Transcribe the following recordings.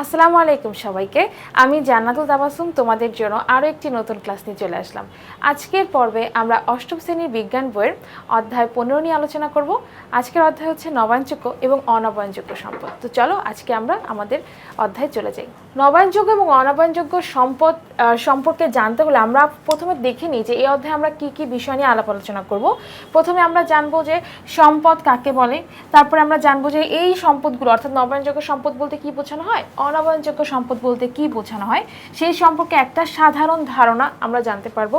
আসসালামু আলাইকুম সবাইকে। আমি জান্নাতুল তাবাসুম, তোমাদের জন্য আরও একটি নতুন ক্লাস নিয়ে চলে আসলাম। আজকের পর্বে আমরা অষ্টম শ্রেণির বিজ্ঞান বইয়ের অধ্যায় পনেরো নিয়ে আলোচনা করব। আজকের অধ্যায় হচ্ছে নবায়নযোগ্য এবং অনবায়নযোগ্য সম্পদ। তো চলো আজকে আমরা আমাদের অধ্যায় চলে যাই। নবায়নযোগ্য এবং অনবায়নযোগ্য সম্পদ সম্পর্কে জানতে হলে আমরা প্রথমে দেখে নিই যে এই অধ্যায়ে আমরা কি কি বিষয় নিয়ে আলাপ আলোচনা করব। প্রথমে আমরা জানব যে সম্পদ কাকে বলে, তারপরে আমরা জানব যে এই সম্পদগুলো, অর্থাৎ নবায়নযোগ্য সম্পদ বলতে কি বোঝানো হয় অনবায়নযোগ্য সম্পদ বলতে কি বোঝানো হয়? সেই সম্পর্কে একটা সাধারণ ধারণা আমরা জানতে পারব।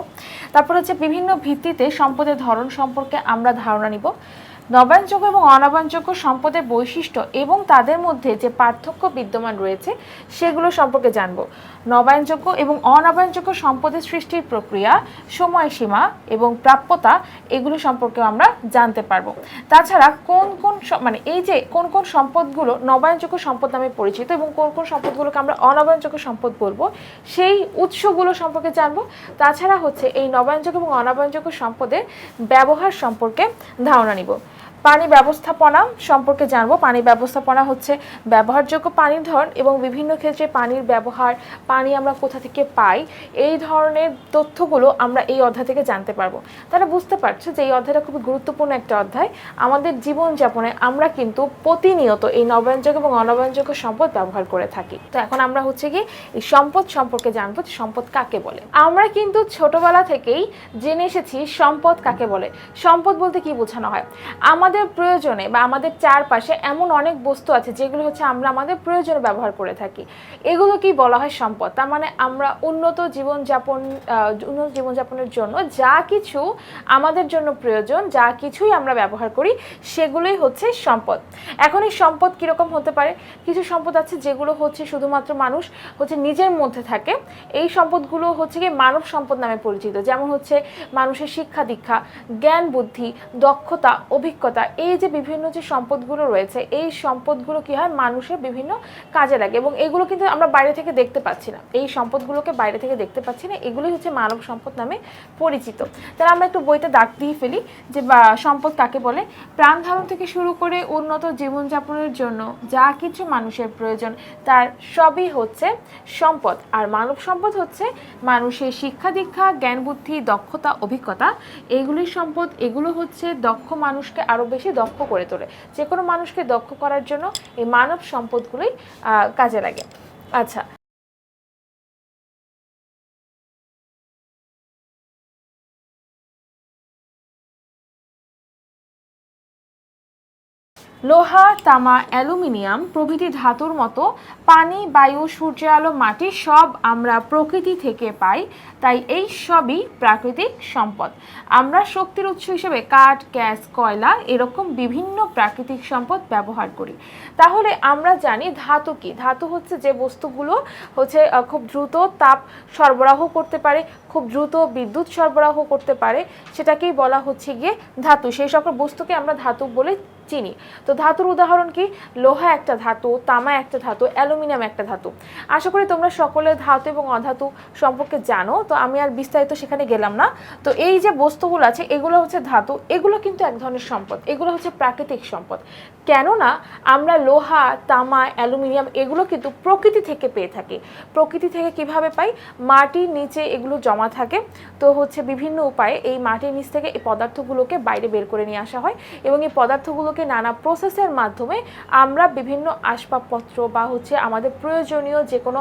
তারপর হচ্ছে বিভিন্ন ভিত্তিতে সম্পদের ধরন সম্পর্কে আমরা ধারণা নিব। নবায়নযোগ্য এবং অনবায়নযোগ্য সম্পদের বৈশিষ্ট্য এবং তাদের মধ্যে যে পার্থক্য বিদ্যমান রয়েছে, সেগুলো সম্পর্কে জানব। নবায়নযোগ্য এবং অনবায়নযোগ্য সম্পদের সৃষ্টির প্রক্রিয়া, সময়সীমা এবং প্রাপ্যতা, এগুলো সম্পর্কে আমরা জানতে পারব। তাছাড়া কোন কোন মানে এই যে কোন কোন সম্পদগুলো নবায়নযোগ্য সম্পদ নামে পরিচিত এবং কোন কোন সম্পদগুলোকে আমরা অনবায়নযোগ্য সম্পদ বলব, সেই উৎসগুলো সম্পর্কে জানব। তাছাড়া হচ্ছে এই নবায়নযোগ্য এবং অনবায়নযোগ্য সম্পদের ব্যবহার সম্পর্কে ধারণা নিব। পানি ব্যবস্থাপনা সম্পর্কে জানব। পানি ব্যবস্থাপনা হচ্ছে ব্যবহারযোগ্য পানির ধরন এবং বিভিন্ন ক্ষেত্রে পানির ব্যবহার, পানি আমরা কোথা থেকে পাই, এই ধরনের তথ্যগুলো আমরা এই অধ্যায় থেকে জানতে পারব। তারা বুঝতে পারছ যে এই অধ্যায়টা খুবই গুরুত্বপূর্ণ একটা অধ্যায়। আমাদের জীবনযাপনে আমরা কিন্তু প্রতিনিয়ত এই নবায়নযোগ্য এবং অনবায়নযোগ্য সম্পদ ব্যবহার করে থাকি। তো এখন আমরা হচ্ছে কি এই সম্পদ সম্পর্কে জানব সম্পদ কাকে বলে। আমরা কিন্তু ছোটবেলা থেকেই জেনে এসেছি সম্পদ কাকে বলে। সম্পদ বলতে কি বোঝানো হয়? আমাদের প্রয়োজনে বা আমাদের চারপাশে এমন অনেক বস্তু আছে যেগুলো হচ্ছে আমরা আমাদের প্রয়োজনে ব্যবহার করে থাকি। এগুলো কি বলা হয় সম্পদ? তার মানে আমরা উন্নত জীবনযাপন উন্নত জীবনযাপনের জন্য যা কিছু আমাদের জন্য প্রয়োজন, যা কিছুই আমরা ব্যবহার করি, সেগুলোই হচ্ছে সম্পদ। এখন এই সম্পদ কীরকম হতে পারে? কিছু সম্পদ আছে যেগুলো হচ্ছে শুধুমাত্র মানুষ হচ্ছে নিজের মধ্যে থাকে। এই সম্পদগুলো হচ্ছে কি মানব সম্পদ নামে পরিচিত। যেমন হচ্ছে মানুষের শিক্ষা দীক্ষা, জ্ঞান বুদ্ধি, দক্ষতা, অভিজ্ঞতা এই যে বিভিন্ন যে সম্পদগুলো রয়েছে, এই সম্পদগুলো কি হয়? মানুষের বিভিন্ন কাজে লাগে এবং এগুলো কিন্তু আমরা বাইরে থেকে দেখতে পাচ্ছি না। এই সম্পদগুলোকে বাইরে থেকে দেখতে পাচ্ছি না। এগুলোই হচ্ছে মানব সম্পদ নামে পরিচিত। তাহলে আমরা একটু বইতে দাগ দিয়ে ফেলি যে সম্পদ কাকে বলে? প্রাণ ধারণ থেকে শুরু করে উন্নত জীবনযাপনের জন্য যা কিছু মানুষের প্রয়োজন, তার সবই হচ্ছে সম্পদ। আর মানব সম্পদ হচ্ছে মানুষের শিক্ষা দীক্ষা, জ্ঞান বুদ্ধি, দক্ষতা, অভিজ্ঞতা। এইগুলির সম্পদ। এগুলো হচ্ছে দক্ষ মানুষকে আরও বেশি দক্ষ করে তোলে। যে কোনো মানুষকে দক্ষ করার জন্য এই মানব সম্পদগুলোই কাজে লাগে। আচ্ছা লোহা, তামা, অ্যালুমিনিয়াম প্রভৃতি ধাতুর মতো পানি, বায়ু, সূর্য, আলো, মাটি সব আমরা প্রকৃতি থেকে পাই, তাই এই সবই প্রাকৃতিক সম্পদ। আমরা শক্তির উৎস হিসেবে কাঠ, গ্যাস, কয়লা এরকম বিভিন্ন প্রাকৃতিক সম্পদ ব্যবহার করি। তাহলে আমরা জানি ধাতু কি? ধাতু হচ্ছে যে বস্তুগুলো হচ্ছে খুব দ্রুত তাপ সরবরাহ করতে পারে, খুব দ্রুত বিদ্যুৎ সরবরাহ করতে পারে, সেটাকেই বলা হচ্ছে গিয়ে ধাতু। সেই সকল বস্তুকে আমরা ধাতু বলে চিনি। তো ধাতুর উদাহরণ কি? লোহা একটা ধাতু, তামা একটা ধাতু, অ্যালুমিনিয়াম একটা ধাতু। আশা করি তোমরা সকলে ধাতু এবং অধাতু সম্পর্কে জানো, তো আমি আর বিস্তারিত সেখানে গেলাম না। তো এই যে বস্তুগুলো আছে, এগুলো হচ্ছে ধাতু, এগুলো কিন্তু এক ধরনের সম্পদ। এগুলো হচ্ছে প্রাকৃতিক সম্পদ। কেননা আমরা লোহা, তামা, অ্যালুমিনিয়াম এগুলো কিন্তু প্রকৃতি থেকে পেয়ে থাকি। প্রকৃতি থেকে কীভাবে পাই? মাটির নিচে এগুলো জমা থাকে। তো হচ্ছে বিভিন্ন উপায়ে এই মাটির নিচ থেকে এই পদার্থগুলোকে বাইরে বের করে নিয়ে আসা হয় এবং এই পদার্থগুলোকে নানা প্রসেসের মাধ্যমে আমরা বিভিন্ন আসবাবপত্র বা হচ্ছে আমাদের প্রয়োজনীয় যে কোনো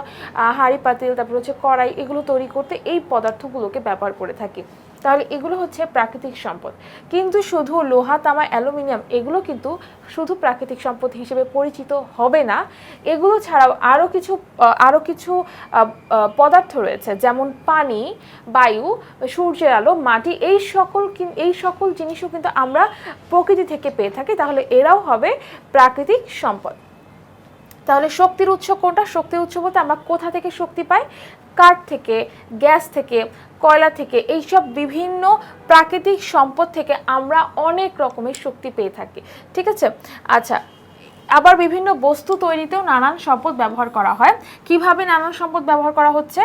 হাঁড়ি, পাতিল, তারপর হচ্ছে কড়াই এগুলো তৈরি করতে এই পদার্থগুলোকে ব্যবহার করে থাকি। তাহলে এগুলো হচ্ছে প্রাকৃতিক সম্পদ। কিন্তু শুধু লোহা, তামা, অ্যালুমিনিয়াম এগুলো কিন্তু শুধু প্রাকৃতিক সম্পদ হিসেবে পরিচিত হবে না। এগুলো ছাড়াও আরও কিছু আরও কিছু পদার্থ রয়েছে, যেমন পানি, বায়ু, সূর্যের আলো, মাটি, এই সকল এই সকল জিনিসও কিন্তু আমরা প্রকৃতি থেকে পেয়ে থাকি, তাহলে এরাও হবে প্রাকৃতিক সম্পদ। তাহলে শক্তির উৎস কোনটা? শক্তির উৎস বলতে আমরা কোথা থেকে শক্তি পাই? কাঠ থেকে, গ্যাস থেকে কয়লা থেকে, এইসব বিভিন্ন প্রাকৃতিক সম্পদ থেকে আমরা অনেক রকমের শক্তি পেয়ে থাকি। ঠিক আছে? আচ্ছা আবার বিভিন্ন বস্তু তৈরিতেও নানান সম্পদ ব্যবহার করা হয়। কীভাবে নানান সম্পদ ব্যবহার করা হচ্ছে?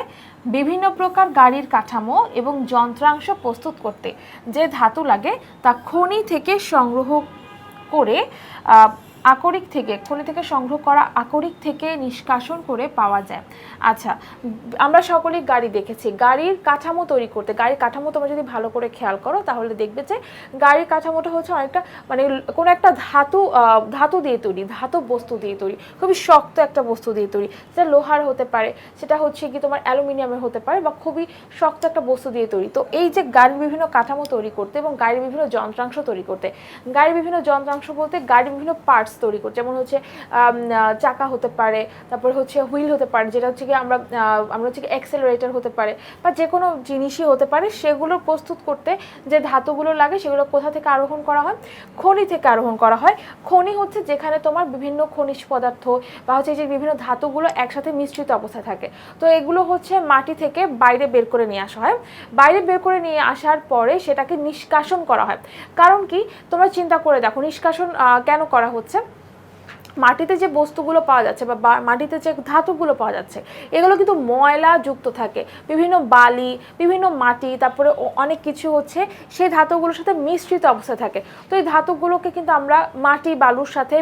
বিভিন্ন প্রকার গাড়ির কাঠামো এবং যন্ত্রাংশ প্রস্তুত করতে। যে ধাতু লাগে তা খনি থেকে সংগ্রহ করে আকরিক থেকে, খনি থেকে সংগ্রহ করা আকরিক থেকে নিষ্কাশন করে পাওয়া যায়। আচ্ছা আমরা সকলেই গাড়ি দেখেছি। গাড়ির কাঠামো তৈরি করতে, গাড়ির কাঠামো তোমরা যদি ভালো করে খেয়াল করো, তাহলে দেখবে যে গাড়ির কাঠামোটা হচ্ছে অনেকটা মানে কোনো একটা ধাতু ধাতু দিয়ে তৈরি ধাতব বস্তু দিয়ে তৈরি, খুবই শক্ত একটা বস্তু দিয়ে তৈরি। সেটা লোহার হতে পারে, সেটা হচ্ছে কি তোমার অ্যালুমিনিয়ামের হতে পারে বা খুবই শক্ত একটা বস্তু দিয়ে তৈরি। তো এই যে গাড়ির বিভিন্ন কাঠামো তৈরি করতে এবং গাড়ির বিভিন্ন যন্ত্রাংশ তৈরি করতে, গাড়ির বিভিন্ন যন্ত্রাংশ বলতে গাড়ির বিভিন্ন পার্টস তৈরি করতে যেমন হচ্ছে চাকা হতে পারে, তারপর হচ্ছে হুইল হতে পারে, যেটা হচ্ছে কি আমরা আমরা হচ্ছে অ্যাক্সেলারেটর হতে পারে বা যে কোনো জিনিসই হতে পারে, সেগুলো প্রস্তুত করতে যে ধাতুগুলো লাগে, সেগুলো কোথা থেকে আরোহণ করা হয়? খনি থেকে আরোহণ করা হয়। খনি হচ্ছে যেখানে তোমার বিভিন্ন খনিজ পদার্থ বা হচ্ছে যে বিভিন্ন ধাতুগুলো একসাথে মিশ্রিত অবস্থায় থাকে। তো এগুলো হচ্ছে মাটি থেকে বাইরে বের করে নিয়ে আসা হয়। বাইরে বের করে নিয়ে আসার পরে সেটাকে নিষ্কাশন করা হয়। কারণ কি? তোমরা চিন্তা করে দেখো, নিষ্কাশন কেন করা হচ্ছে? মাটিতে যে বস্তুগুলো পাওয়া যাচ্ছে বা মাটিতে যে ধাতুগুলো পাওয়া যাচ্ছে, এগুলো কিন্তু ময়লা যুক্ত থাকে। বিভিন্ন বালি, বিভিন্ন মাটি, তারপরে অনেক কিছু হচ্ছে, সেই ধাতুগুলোর সাথে মিশ্রিত অবস্থায় থাকে। তো এই ধাতুগুলোকে কিন্তু আমরা মাটি, বালুর সাথে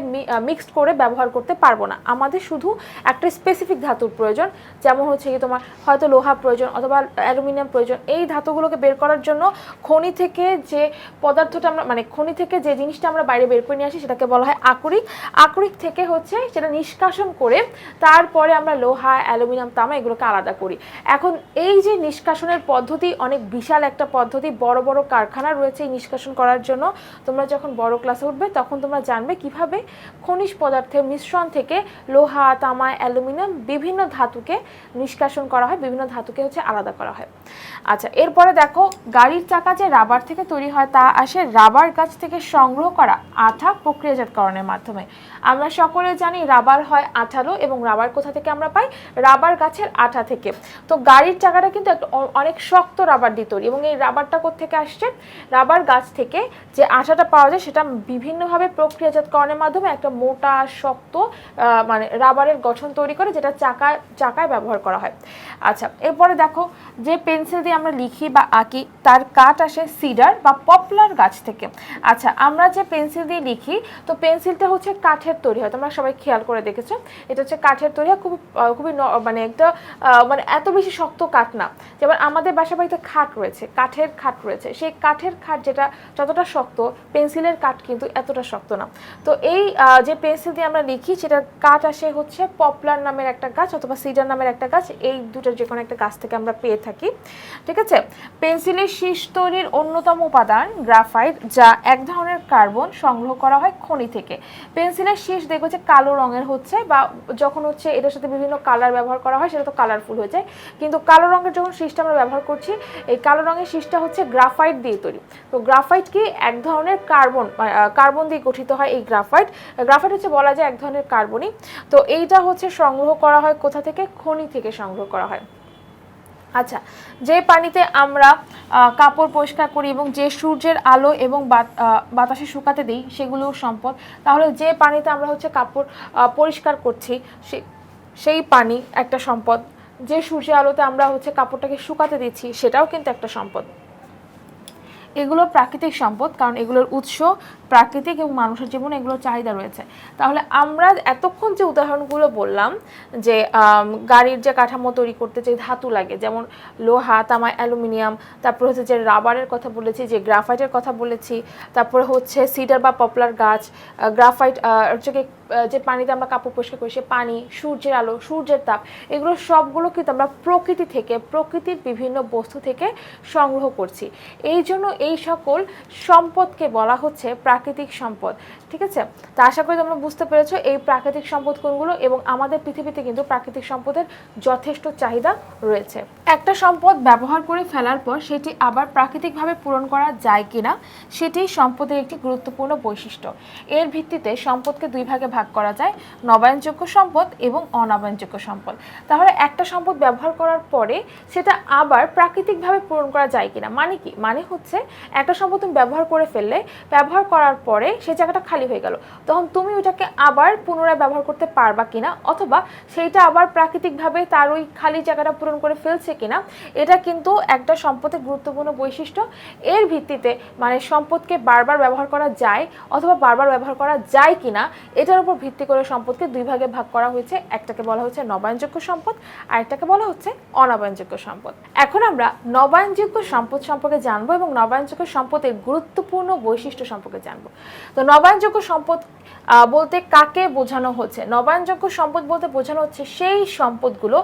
মিক্সড করে ব্যবহার করতে পারব না। আমাদের শুধু একটা স্পেসিফিক ধাতুর প্রয়োজন, যেমন হচ্ছে কি তোমার হয়তো লোহা প্রয়োজন অথবা অ্যালুমিনিয়াম প্রয়োজন। এই ধাতুগুলোকে বের করার জন্য খনি থেকে যে পদার্থটা আমরা মানে খনি থেকে যে জিনিসটা আমরা বাইরে বের করে নিয়ে আসি, সেটাকে বলা হয় আকরিক। আকরিক থেকে হচ্ছে সেটা নিষ্কাশন করে তারপরে আমরা লোহা, অ্যালুমিনিয়াম, তামা এগুলোকে আলাদা করি। এখন এই যে নিষ্কাশনের পদ্ধতি অনেক বিশাল একটা পদ্ধতি, বড় বড় কারখানা রয়েছে এই নিষ্কাশন করার জন্য। তোমরা যখন বড় ক্লাসে উঠবে তখন তোমরা জানবে কীভাবে খনিজ পদার্থের মিশ্রণ থেকে লোহা, তামা, অ্যালুমিনিয়াম বিভিন্ন ধাতুকে নিষ্কাশন করা হয়, বিভিন্ন ধাতুকে হচ্ছে আলাদা করা হয়। আচ্ছা এরপরে দেখো, গাড়ির চাকা যে রাবার থেকে তৈরি হয় তা আসে রাবার গাছ থেকে সংগ্রহ করা আঠা প্রক্রিয়াজাতকরণের মাধ্যমে। আমরা সকলে জানি রাবার হয় আঠালো এবং রাবার কোথা থেকে আমরা পাই? রাবার গাছের আঠা থেকে। তো গাড়ির চাকাটা কিন্তু একটা অনেক শক্ত রাবার দিয়ে তৈরি এবং এই রাবারটা থেকে আসছে? রাবার গাছ থেকে যে আঠাটা পাওয়া যায় সেটা বিভিন্নভাবে প্রক্রিয়াজাতকরণের মাধ্যমে একটা মোটা, শক্ত মানে রাবারের গঠন তৈরি করে যেটা চাকা চাকায় ব্যবহার করা হয়। আচ্ছা এরপরে দেখো যে পেন্সিল দিয়ে আমরা লিখি বা আঁকি, তার কাঠ আসে সিডার বা পপলার গাছ থেকে। আচ্ছা আমরা যে পেন্সিল দিয়ে লিখি, তো পেন্সিলটা হচ্ছে কাঠের তৈরি। হয়। তোমরা সবাই খেয়াল করে দেখেছ। এটা হচ্ছে কাঠের তৈরি হয়। খুবই মানে একটা মানে এত বেশি শক্ত কাঠ না। যেমন আমাদের বাসা বাড়িতে খাট রয়েছে, কাঠের খাট রয়েছে। সেই কাঠের খাট যেটা যতটা শক্ত, পেন্সিলের কাঠ কিন্তু এতটা শক্ত না। তো এই যে পেন্সিল দিয়ে আমরা লিখি, সেটার কাঠ আসে হচ্ছে পপলার নামের একটা গাছ অথবা সিডার নামের একটা গাছ। এই দুটোর যে কোনো একটা গাছ থেকে আমরা পেয়ে থাকি। ঠিক আছে? পেন্সিলের শীষ তৈরির অন্যতম উপাদান গ্রাফাইট, যা এক ধরনের কার্বন সংগ্রহ করা হয় খনি থেকে। পেন্সিলের শীষ দেখব যে কালো রঙের হচ্ছে বা যখন হচ্ছে এটার সাথে বিভিন্ন কালার ব্যবহার করা হয়, সেটা তো কালারফুল হয়ে যায়। কিন্তু কালো রঙের যখন শীষটা আমরা ব্যবহার করছি, এই কালো রঙের শীষটা হচ্ছে গ্রাফাইট দিয়ে তৈরি। তো গ্রাফাইট কি এক ধরনের কার্বন কার্বন দিয়ে গঠিত হয় এই গ্রাফাইট গ্রাফাইট হচ্ছে বলা যায় এক ধরনের কার্বনই তো এইটা হচ্ছে সংগ্রহ করা হয় কোথা থেকে? খনি থেকে সংগ্রহ করা হয়। আচ্ছা যে পানিতে আমরা কাপড় পরিষ্কার করি এবং যে সূর্যের আলো এবং বাত- বাতাসে শুকাতে দিই সেগুলোও সম্পদ, তাহলে যে পানিতে আমরা হচ্ছে কাপড় পরিষ্কার করছি সেই পানি একটা সম্পদ। যে সূর্যের আলোতে আমরা হচ্ছে কাপড়টাকে শুকাতে দিচ্ছি সেটাও কিন্তু একটা সম্পদ। এগুলো প্রাকৃতিক সম্পদ, কারণ এগুলোর উৎস প্রাকৃতিক এবং মানুষের জীবনে এগুলোর চাহিদা রয়েছে। তাহলে আমরা এতক্ষণ যে উদাহরণগুলো বললাম, যে গাড়ির যে কাঠামো তৈরি করতে যে ধাতু লাগে, যেমন লোহা তামা অ্যালুমিনিয়াম, তারপর হচ্ছে যে রাবারের কথা বলেছি, যে গ্রাফাইটের কথা বলেছি, তারপরে হচ্ছে সিডার বা পপলার গাছ গ্রাফাইট হচ্ছে যে পানিতে আমরা কাপড় পরিষ্কার করি, সে পানি, সূর্যের আলো, সূর্যের তাপ, এগুলো সবগুলো কিন্তু আমরা প্রকৃতি থেকে, প্রকৃতির বিভিন্ন বস্তু থেকে সংগ্রহ করছি। এই জন্য এই সকল সম্পদকে বলা হচ্ছে প্রাকৃতিক সম্পদ, ঠিক আছে? তা আশা করি তোমরা বুঝতে পেরেছ এই প্রাকৃতিক সম্পদ কোনগুলো এবং আমাদের পৃথিবীতে কিন্তু প্রাকৃতিক সম্পদের যথেষ্ট চাহিদা রয়েছে। একটা সম্পদ ব্যবহার করে ফেলার পর সেটি আবার প্রাকৃতিকভাবে পূরণ করা যায় কিনা, সেটি সম্পদের একটি গুরুত্বপূর্ণ বৈশিষ্ট্য। এর ভিত্তিতে সম্পদকে দুই ভাগে ভাগ করা যায়, নবায়নযোগ্য সম্পদ এবং অনবায়নযোগ্য সম্পদ। তাহলে একটা সম্পদ ব্যবহার করার পরে সেটা আবার প্রাকৃতিকভাবে পূরণ করা যায় কিনা মানে কি? মানে হচ্ছে একটা সম্পদ তুমি ব্যবহার করে ফেললে, ব্যবহার করার পরে সেই জায়গাটা খালি হয়ে গেল। তখন তুমি ওটাকে আবার পুনরায় ব্যবহার করতে পারবা কিনা, অথবা সেইটা আবার প্রাকৃতিকভাবে তার ওই খালি জায়গাটা পূরণ করে ফেলছে কিনা, এটা কিন্তু একটা সম্পদের গুরুত্বপূর্ণ বৈশিষ্ট্য। এর ভিত্তিতে মানে সম্পদকে বারবার ব্যবহার করা যায়, অথবা বারবার ব্যবহার করা যায় কিনা, এটার উপর ভিত্তি করে সম্পদকে দুই ভাগে ভাগ করা হয়েছে। একটাকে বলা হচ্ছে নবায়নযোগ্য সম্পদ আর একটাকে বলা হচ্ছে অনবায়নযোগ্য সম্পদ। এখন আমরা নবায়নযোগ্য সম্পদ সম্পর্কে জানব এবং নবায়নযোগ্য সম্পদের গুরুত্বপূর্ণ বৈশিষ্ট্য সম্পর্কে জানব। তো নবায়নযোগ্য সম্পদ বলতে কাকে বোঝানো হচ্ছে? নবায়নযোগ্য সম্পদ বলতে বোঝানো হচ্ছে সেই সম্পদগুলো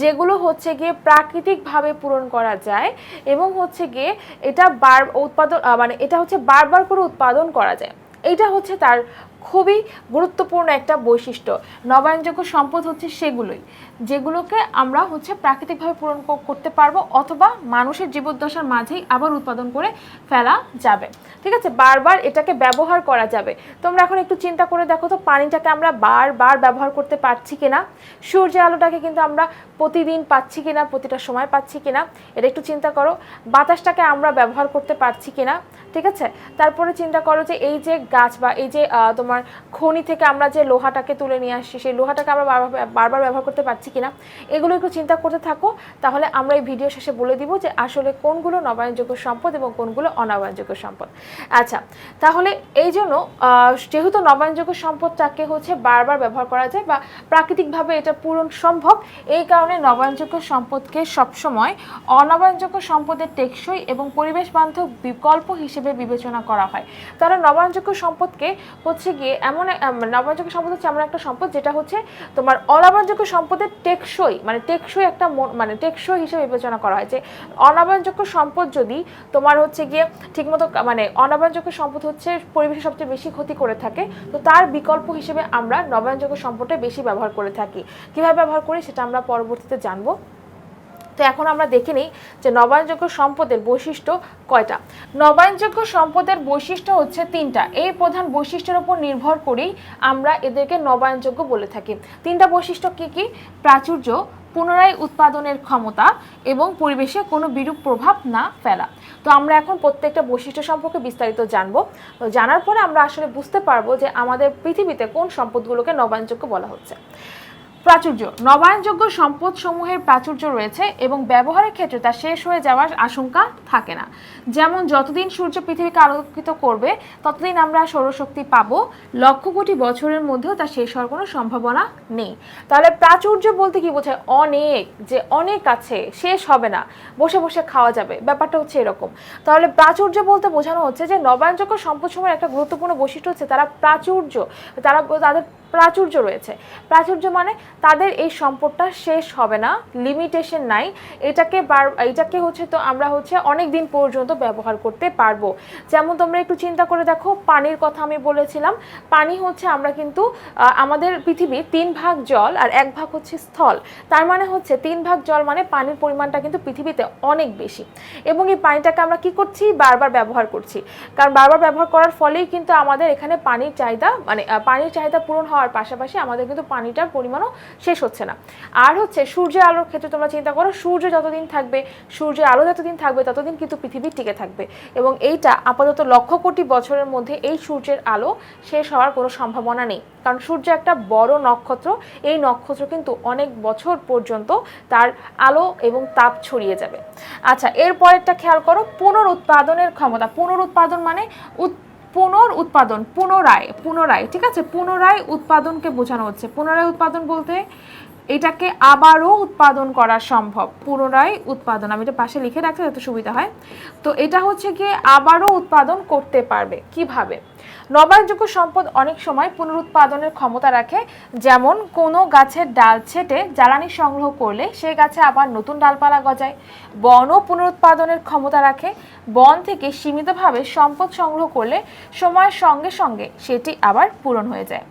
যেগুলো হচ্ছে গিয়ে প্রাকৃতিকভাবে পূরণ করা যায় এবং হচ্ছে গিয়ে এটা বার, উৎপাদন মানে এটা হচ্ছে বারবার করে উৎপাদন করা যায়। এটা হচ্ছে তার খুবই গুরুত্বপূর্ণ একটা বৈশিষ্ট্য। নবায়নযোগ্য সম্পদ হচ্ছে সেগুলোই যেগুলোকে আমরা হচ্ছে প্রাকৃতিকভাবে পূরণ করতে পারব অথবা মানুষের জীবদ্দশার মাঝেই আবার উৎপাদন করে ফেলা যাবে। ঠিক আছে? বারবার এটাকে ব্যবহার করা যাবে। তোমরা এখন একটু চিন্তা করে দেখো তো পানিটাকে আমরা বারবার ব্যবহার করতে পারছি কিনা? সূর্যের আলোটাকে কিন্তু আমরা প্রতিদিন পাচ্ছি কিনা? প্রতিটা সময় পাচ্ছি কিনা? এটা একটু চিন্তা করো। বাতাসটাকে আমরা ব্যবহার করতে পারছি কিনা? ঠিক আছে? তারপরে চিন্তা করো যে এই যে গাছ বা এই যে আহ, তোমার খনি থেকে আমরা যে লোহাটাকে তুলে নিয়ে আসছি, সেই লোহাটাকে আমরা বারবার ব্যবহার করতে পারছি কিনা, এগুলো একটু চিন্তা করতে থাকো। তাহলে আমরা এই ভিডিও শেষে বলে দিব যে আসলে কোনগুলো নবায়নযোগ্য সম্পদ এবং কোনগুলো অনবায়নযোগ্য সম্পদ। আচ্ছা তাহলে এই জন্য যেহেতু নবায়নযোগ্য সম্পদটাকে হচ্ছে বারবার ব্যবহার করা যায় বা প্রাকৃতিকভাবে এটা পূরণ সম্ভব, এই কারণে নবায়নযোগ্য সম্পদকে সবসময় অনবায়নযোগ্য সম্পদের টেকসই এবং পরিবেশ বান্ধব বিকল্প হিসেবে বিবেচনা করা হয়। তারা নবায়নযোগ্য সম্পদকে হচ্ছে গিয়ে এমন আম, নবায়নযোগ্য সম্পদ হচ্ছে এমন একটা সম্পদ যেটা হচ্ছে তোমার অনবায়নযোগ্য সম্পদের টেকসই মানে টেকসই একটা মানে টেকসই হিসেবে বিবেচনা করা হয় যে অনবায়নযোগ্য সম্পদ যদি তোমার হচ্ছে গিয়ে ঠিকমতো মানে অনবায়নযোগ্য সম্পদ হচ্ছে পরিবেশের সবচেয়ে বেশি ক্ষতি করে থাকে তো তার বিকল্প হিসেবে আমরা নবায়নযোগ্য সম্পদটা বেশি ব্যবহার করে থাকি। কীভাবে ব্যবহার করি সেটা আমরা পরবর্তীতে জানব। তো এখন আমরা দেখে নিই যে নবায়নযোগ্য সম্পদের বৈশিষ্ট্য কয়টা? নবায়নযোগ্য সম্পদের বৈশিষ্ট্য হচ্ছে তিনটা। এই প্রধান বৈশিষ্ট্যের উপর নির্ভর করেই আমরা এদেরকে নবায়নযোগ্য বলে থাকি। তিনটা বৈশিষ্ট্য কি কি? প্রাচুর্য, পুনরায় উৎপাদনের ক্ষমতা এবং পরিবেশে কোনো বিরূপ প্রভাব না ফেলা। তো আমরা এখন প্রত্যেকটা বৈশিষ্ট্য সম্পর্কে বিস্তারিত জানব। তো জানার পরে আমরা আসলে বুঝতে পারব যে আমাদের পৃথিবীতে কোন সম্পদগুলোকে নবায়নযোগ্য বলা হচ্ছে। প্রাচুর্য। নবায়নযোগ্য সম্পদ সমূহের প্রাচুর্য রয়েছে এবং ব্যবহারের ক্ষেত্রে তা শেষ হয়ে যাওয়ার আশঙ্কা থাকে না। যেমন, যতদিন সূর্য পৃথিবীকে আলোকিত করবে, ততদিন আমরা সৌরশক্তি পাবো। লক্ষ কোটি বছরের মধ্যেও তা শেষ হওয়ার কোনো সম্ভাবনা নেই। তাহলে প্রাচুর্য বলতে কি বোঝায়? অনেক, যে অনেক আছে, শেষ হবে না, বসে বসে খাওয়া যাবে, ব্যাপারটা হচ্ছে এরকম। তাহলে প্রাচুর্য বলতে বোঝানো হচ্ছে যে, নবায়নযোগ্য সম্পদ সমূহের একটা গুরুত্বপূর্ণ বৈশিষ্ট্য হচ্ছে তারা প্রাচুর্য, তারা, তাদের প্রাচুর্য রয়েছে। প্রাচুর্য মানে তাদের এই সম্পদটা শেষ হবে না লিমিটেশন নাই। এটাকে বার, এটাকে হচ্ছে তো আমরা হচ্ছে অনেক দিন পর্যন্ত ব্যবহার করতে পারব। যেমন তোমরা একটু চিন্তা করে দেখো, পানির কথা আমি বলেছিলাম। পানি হচ্ছে আমরা কিন্তু আমাদের পৃথিবীর তিন ভাগ জল আর এক ভাগ হচ্ছে স্থল। তার মানে হচ্ছে তিন ভাগ জল মানে পানির পরিমাণটা কিন্তু পৃথিবীতে অনেক বেশি। এবং এই পানিটাকে আমরা কি করছি? বারবার ব্যবহার করছি। কারণ বারবার ব্যবহার করার ফলেই কিন্তু আমাদের এখানে পানির চাহিদা মানে পানির চাহিদা পূরণ হওয়ার পাশাপাশি আমাদের কিন্তু পানিটার পরিমাণও শেষ হচ্ছে না। আর হচ্ছে সূর্যের আলোর ক্ষেত্রে তোমরা চিন্তা করো, সূর্য যতদিন থাকবে, সূর্যের আলো যতদিন থাকবে, ততদিন কিন্তু পৃথিবী টিকে থাকবে। এবং এইটা আপাতত লক্ষ কোটি বছরের মধ্যে এই সূর্যের আলো শেষ হওয়ার কোনো সম্ভাবনা নেই। কারণ সূর্য একটা বড় নক্ষত্র, এই নক্ষত্র কিন্তু অনেক বছর পর্যন্ত তার আলো এবং তাপ ছড়িয়ে যাবে। আচ্ছা এরপরেরটা খেয়াল করো, পুনরুৎপাদনের ক্ষমতা। পুনরুৎপাদন মানে পুনর উৎপাদন পুনরায় পুনরায়, ঠিক আছে? পুনরায় উৎপাদনকে বোঝানো হচ্ছে। পুনরায় উৎপাদন বলতে এটাকে আবারও উৎপাদন করা সম্ভব। পুনরায় উৎপাদন, আমি এটা পাশে লিখে রাখতে যাতে সুবিধা হয়। তো এটা হচ্ছে গিয়ে আবারও উৎপাদন করতে পারবে। কীভাবে? নবায়নযোগ্য সম্পদ অনেক সময় পুনরুৎপাদনের ক্ষমতা রাখে, যেমন কোনো গাছের ডাল ছেটে জ্বালানি সংগ্রহ করলে সেই গাছে আবার নতুন ডালপালা গজায়। বনও পুনরুৎপাদনের ক্ষমতা রাখে, বন থেকে সীমিতভাবে সম্পদ সংগ্রহ করলে সময়ের সঙ্গে সঙ্গে সেটি আবার পূরণ হয়ে যায়।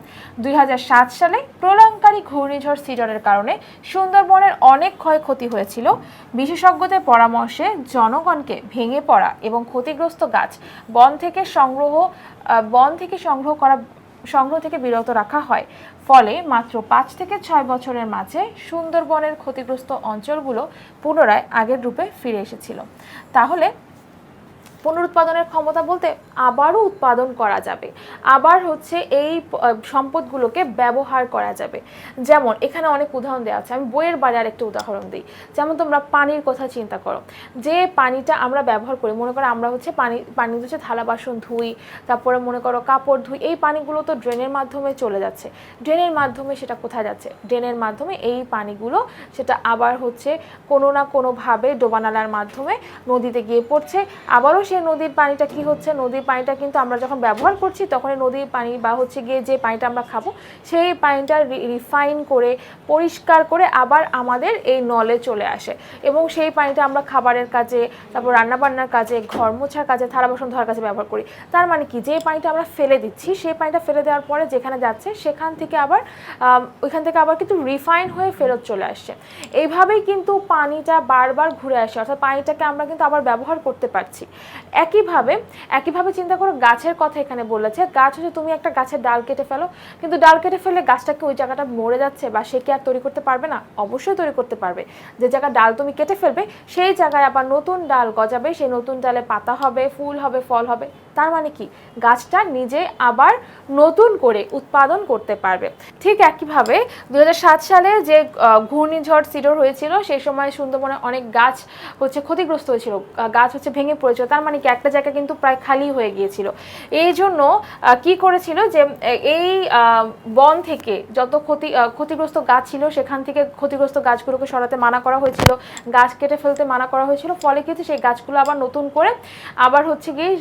দুই হাজার সাত সালে প্রলয়ঙ্কারী ঘূর্ণিঝড় সিডরের কারণে সুন্দরবনের অনেক ক্ষয়ক্ষতি হয়েছিল। বিশেষজ্ঞদের পরামর্শে জনগণকে ভেঙে পড়া এবং ক্ষতিগ্রস্ত গাছ বন থেকে সংগ্রহ বন থেকে সংগ্রহ করা, সংগ্রহ থেকে বিরত রাখা হয়। ফলে মাত্র পাঁচ থেকে ছয় বছরের মাঝে সুন্দরবনের ক্ষতিগ্রস্ত অঞ্চলগুলো পুনরায় আগের রূপে ফিরে এসেছিল। তাহলে পুনরুৎপাদনের ক্ষমতা বলতে আবারও উৎপাদন করা যাবে। আবার হচ্ছে এই সম্পদগুলোকে ব্যবহার করা যাবে। যেমন এখানে অনেক উদাহরণ দেওয়া আছে। আমি বইয়ের বাইরে আরেকটা উদাহরণ দিই। যেমন তোমরা পানির কথা চিন্তা করো। যে পানিটা আমরা ব্যবহার করি, মনে করো আমরা হচ্ছে পানি পানি হচ্ছে থালা, বাসন, ধুই, তারপরে মনে করো কাপড়, ধুই, এই পানিগুলো তো ড্রেনের মাধ্যমে চলে যাচ্ছে। ড্রেনের মাধ্যমে সেটা কোথায় যাচ্ছে? ড্রেনের মাধ্যমে এই পানিগুলো সেটা আবার হচ্ছে কোনো না কোনোভাবে ডোবানালার মাধ্যমে নদীতে গিয়ে পড়ছে। আবারও সেই নদীর পানিটা কি হচ্ছে? নদীর পানিটা কিন্তু আমরা যখন ব্যবহার করছি তখন নদীর পানি বা হচ্ছে গিয়ে যে পানিটা আমরা খাব, সেই পানিটা রিফাইন করে, পরিষ্কার করে আবার আমাদের এই নলে চলে আসে। এবং সেই পানিটা আমরা খাবারের কাজে, তারপর রান্নাবান্নার কাজে, ঘর মোছার কাজে, থালা বাসন ধোয়ার কাজে ব্যবহার করি। তার মানে কি? যে পানিটা আমরা ফেলে দিচ্ছি, সেই পানিটা ফেলে দেওয়ার পরে যেখানে যাচ্ছে, সেখান থেকে আবার ওইখান থেকে আবার কিন্তু রিফাইন হয়ে ফেরত চলে আসছে। এইভাবেই কিন্তু পানিটা বারবার ঘুরে আসে। অর্থাৎ পানিটাকে আমরা কিন্তু আবার ব্যবহার করতে পারছি। একইভাবে একইভাবে চিন্তা করো গাছের কথা এখানে বলেছে। গাছ হচ্ছে তুমি একটা গাছের ডাল কেটে ফেলো। কিন্তু ডাল কেটে ফেলে গাছটাকে ওই জায়গাটা মরে যাচ্ছে বা সে কি আর তৈরি করতে পারবে না? অবশ্যই তৈরি করতে পারবে। যে জায়গায় ডাল তুমি কেটে ফেলবে, সেই জায়গায় আবার নতুন ডাল গজাবে, সেই নতুন ডালে পাতা হবে, ফুল হবে, ফল হবে। তার মানে কি? গাছটা নিজে আবার নতুন করে উৎপাদন করতে পারবে। ঠিক একইভাবে দু হাজার সাত সালে যে ঘূর্ণিঝড় সিডর হয়েছিল, সেই সময় সুন্দরবনে অনেক গাছ হচ্ছে ক্ষতিগ্রস্ত হয়েছিল। গাছ হচ্ছে ভেঙে পড়েছিল। তার মানে কি একটা জায়গা কিন্তু প্রায় খালি হয়ে গিয়েছিল। এই জন্য কি করেছিল যে এই বন থেকে যত ক্ষতি ক্ষতিগ্রস্ত গাছ ছিল, সেখান থেকে ক্ষতিগ্রস্ত গাছগুলোকে সরাতে মানা করা হয়েছিল। গাছ কেটে ফেলতে মানা করা হয়েছিল। ফলে কিন্তু সেই গাছগুলো আবার নতুন করে আবার হচ্ছে গিয়ে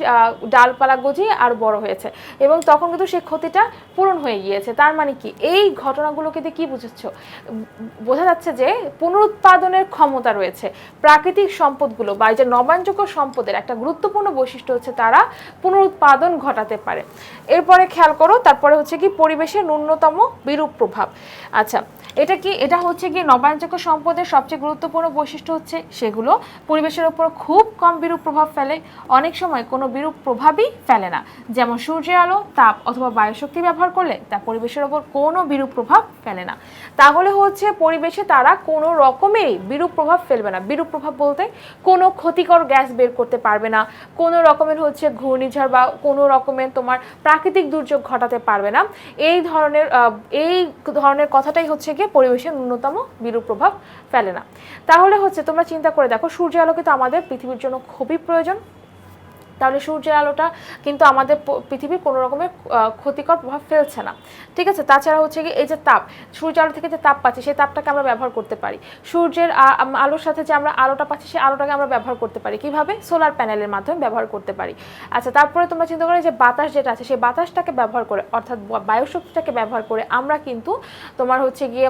ডালপালা গজিয়ে আর বড় হয়েছে। এবং তখন কিন্তু সেই ক্ষতিটা পূরণ হয়ে গিয়েছে। তার মানে কি? এই ঘটনাগুলোকে দিয়ে কি বুঝেছ? বোঝা যাচ্ছে যে, পুনরুৎপাদনের ক্ষমতা রয়েছে। প্রাকৃতিক সম্পদগুলো বা এই যে নবায়নযোগ্য সম্পদের একটা গুরুত্বপূর্ণ বৈশিষ্ট্য হচ্ছে তারা পুনরুৎপাদন ঘটাতে পারে। এরপরে খেয়াল করো, তারপরে হচ্ছে কি পরিবেশের ন্যূনতম বিরূপ প্রভাব। আচ্ছা এটা কি, এটা হচ্ছে কি নবায়নযোগ্য সম্পদের সবচেয়ে গুরুত্বপূর্ণ বৈশিষ্ট্য হচ্ছে সেগুলো পরিবেশের উপর খুব কম বিরূপ প্রভাব ফেলে। অনেক সময় কোনো বিরূপ প্রভাবই ফেলে না। যেমন সূর্যের আলো, তাপ অথবা বায়ুশক্তি ব্যবহার করলে তা পরিবেশের ওপর কোনো বিরূপ প্রভাব ফেলে না। তাহলে হচ্ছে পরিবেশে তারা কোনো রকমেরই বিরূপ প্রভাব ফেলবে না। বিরূপ প্রভাব বলতে কোনো ক্ষতিকর গ্যাস বের করতে পারবে না কোনো রকমের হচ্ছে ঘূর্ণিঝড় বা কোনো রকমের তোমার প্রাকৃতিক দুর্যোগ ঘটাতে পারবে না। এই ধরনের এই ধরনের কথাটাই হচ্ছে গিয়ে পরিবেশের ন্যূনতম বিরূপ প্রভাব ফেলে না। তাহলে হচ্ছে তোমরা চিন্তা করে দেখো, সূর্য আলোকে তো আমাদের পৃথিবীর জন্য খুবই প্রয়োজন। তাহলে সূর্যের আলোটা কিন্তু আমাদের পৃথিবীর কোনো রকমের ক্ষতিকর প্রভাব ফেলছে না। ঠিক আছে? তাছাড়া হচ্ছে কি এই যে তাপ, সূর্য আলো থেকে যে তাপ পাচ্ছি, সেই তাপটাকে আমরা ব্যবহার করতে পারি। সূর্যের আলোর সাথে যে আমরা আলোটা পাচ্ছি, সেই আলোটাকে আমরা ব্যবহার করতে পারি। কীভাবে? সোলার প্যানেলের মাধ্যমে ব্যবহার করতে পারি। আচ্ছা তারপরে তোমরা চিন্তা করো যে বাতাস যেটা আছে, সেই বাতাসটাকে ব্যবহার করে, অর্থাৎ বায়ুশক্তিটাকে ব্যবহার করে আমরা কিন্তু তোমার হচ্ছে গিয়ে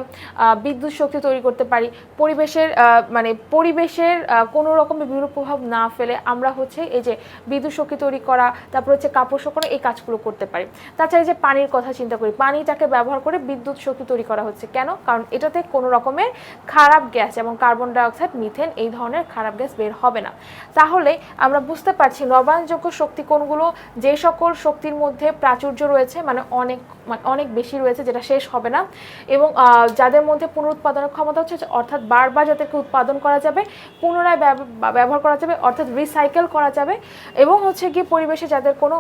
বিদ্যুৎ শক্তি তৈরি করতে পারি। পরিবেশের মানে পরিবেশের কোনো রকমের বিরূপ প্রভাব না ফেলে আমরা হচ্ছে এই যে বিদ্যুৎ শক্তি তৈরি করা, তারপর হচ্ছে কাপড় শুকানো, এই কাজগুলো করতে পারি। তাছাড়া যে পানির কথা চিন্তা করি, পানিটাকে ব্যবহার করে বিদ্যুৎ শক্তি তৈরি করা হচ্ছে। কেন? কারণ এটাতে কোনো রকমের খারাপ গ্যাস যেমন কার্বন ডাইঅক্সাইড মিথেন এই ধরনের খারাপ গ্যাস বের হবে না। তাহলে আমরা বুঝতে পারছি নবায়নযোগ্য শক্তি কোনগুলো, যে সকল শক্তির মধ্যে প্রাচুর্য রয়েছে মানে অনেক মানে অনেক বেশি রয়েছে যেটা শেষ হবে না। এবং যাদের মধ্যে পুনরুৎপাদনের ক্ষমতা হচ্ছে, অর্থাৎ বারবার যাদেরকে উৎপাদন করা যাবে, পুনরায় ব্যব- ব্যবহার করা যাবে, অর্থাৎ রিসাইকেল করা যাবে। এবং হচ্ছে কি পরিবেশে যাদের কোনো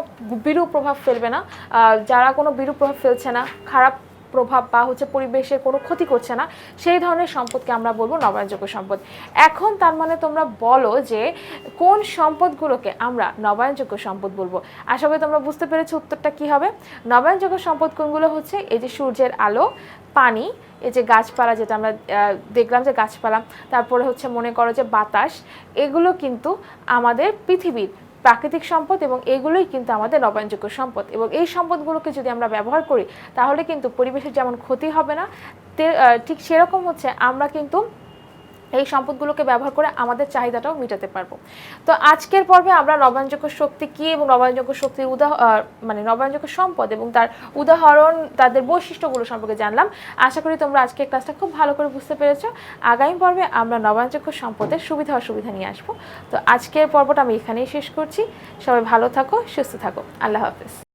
বিরূপ প্রভাব ফেলবে না যারা কোনো বিরূপ প্রভাব ফেলছে না, খারাপ প্রভাব বা হচ্ছে পরিবেশের কোনো ক্ষতি করছে না, সেই ধরনের সম্পদকে আমরা বলব নবায়নযোগ্য সম্পদ। এখন তার মানে তোমরা বলো যে কোন সম্পদগুলোকে আমরা নবায়নযোগ্য সম্পদ বলব? আশা করি তোমরা বুঝতে পেরেছ উত্তরটা কি হবে। নবায়নযোগ্য সম্পদ কোনগুলো হচ্ছে? এই যে সূর্যের আলো, পানি, এই যে গাছপালা যেটা আমরা দেখলাম যে গাছপালা, তারপরে হচ্ছে মনে করো যে বাতাস, এগুলো কিন্তু আমাদের পৃথিবীর প্রাকৃতিক সম্পদ এবং এগুলোই কিন্তু আমাদের নবায়নযোগ্য সম্পদ। এবং এই সম্পদগুলোকে যদি আমরা ব্যবহার করি, তাহলে কিন্তু পরিবেশের যেমন ক্ষতি হবে না ঠিক সেরকম হচ্ছে আমরা কিন্তু এই সম্পদগুলোকে ব্যবহার করে আমাদের চাহিদাটাও মেটাতে পারব। তো আজকের পর্বে আমরা নবায়নযোগ্য শক্তি কী এবং নবায়নযোগ্য শক্তির উদাহ মানে নবায়নযোগ্য সম্পদ এবং তার উদাহরণ, তাদের বৈশিষ্ট্যগুলো সম্পর্কে জানলাম। আশা করি তোমরা আজকের ক্লাসটা খুব ভালো করে বুঝতে পেরেছ। আগামী পর্বে আমরা নবায়নযোগ্য সম্পদের সুবিধা অসুবিধা নিয়ে আসব। তো আজকের পর্বটা আমি এখানেই শেষ করছি। সবাই ভালো থাকো, সুস্থ থাকো। আল্লাহ হাফেজ।